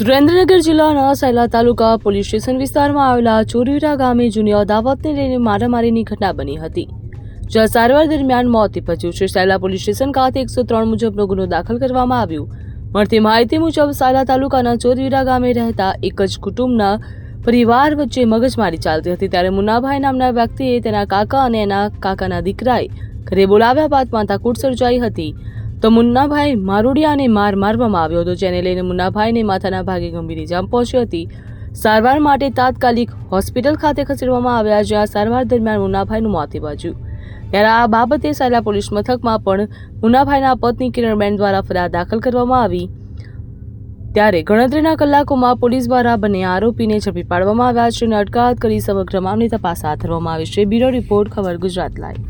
સુરેન્દ્રનગર જિલ્લાના સાયલા તાલુકા police station વિસ્તારમાં આવેલા ચોરીરા ગામે જૂની અદાવતને લઈને મારામારીની ઘટના બની હતી. જ્યાં સારવાર દરમિયાન મોત નિપજ્યું છે. સાયલા પોલીસ સ્ટેશન ખાતે એકસો ત્રણ મુજબનો ગુનો દાખલ કરવામાં આવ્યો. મળતી માહિતી મુજબ સાયલા તાલુકાના ચોરીરા ગામે રહેતા એક જ કુટુંબના પરિવાર વચ્ચે મગજમારી ચાલતી હતી. ત્યારે મુન્નાભાઈ નામના વ્યક્તિએ તેના કાકા અને એના કાકાના દીકરાએ ઘરે બોલાવ્યા બાદ માથાકૂટ સર્જાઈ હતી. તો મુન્નાભાઈ મારુડિયાને માર મારવામાં આવ્યો હતો, જેને લઈને મુન્નાભાઈને માથાના ભાગે ગંભીર ઇજા પહોંચી હતી. સારવાર માટે તાત્કાલિક હોસ્પિટલ ખાતે ખસેડવામાં આવ્યા જ્યાં સારવાર દરમિયાન મુન્નાભાઈનું મોત નિપજ્યું. ત્યારે આ બાબતે સાયલા પોલીસ મથકમાં પણ મુન્નાભાઈના પત્ની કિરણબેન દ્વારા ફરિયાદ દાખલ કરવામાં આવી. ત્યારે ગણતરીના કલાકોમાં પોલીસ દ્વારા બંને આરોપીને ઝડપી પાડવામાં આવ્યા છે અને અટકાયત કરી સમગ્ર મામલે તપાસ હાથ ધરવામાં આવી છે. બ્યુરો રિપોર્ટ, ખબર ગુજરાત લાઈવ.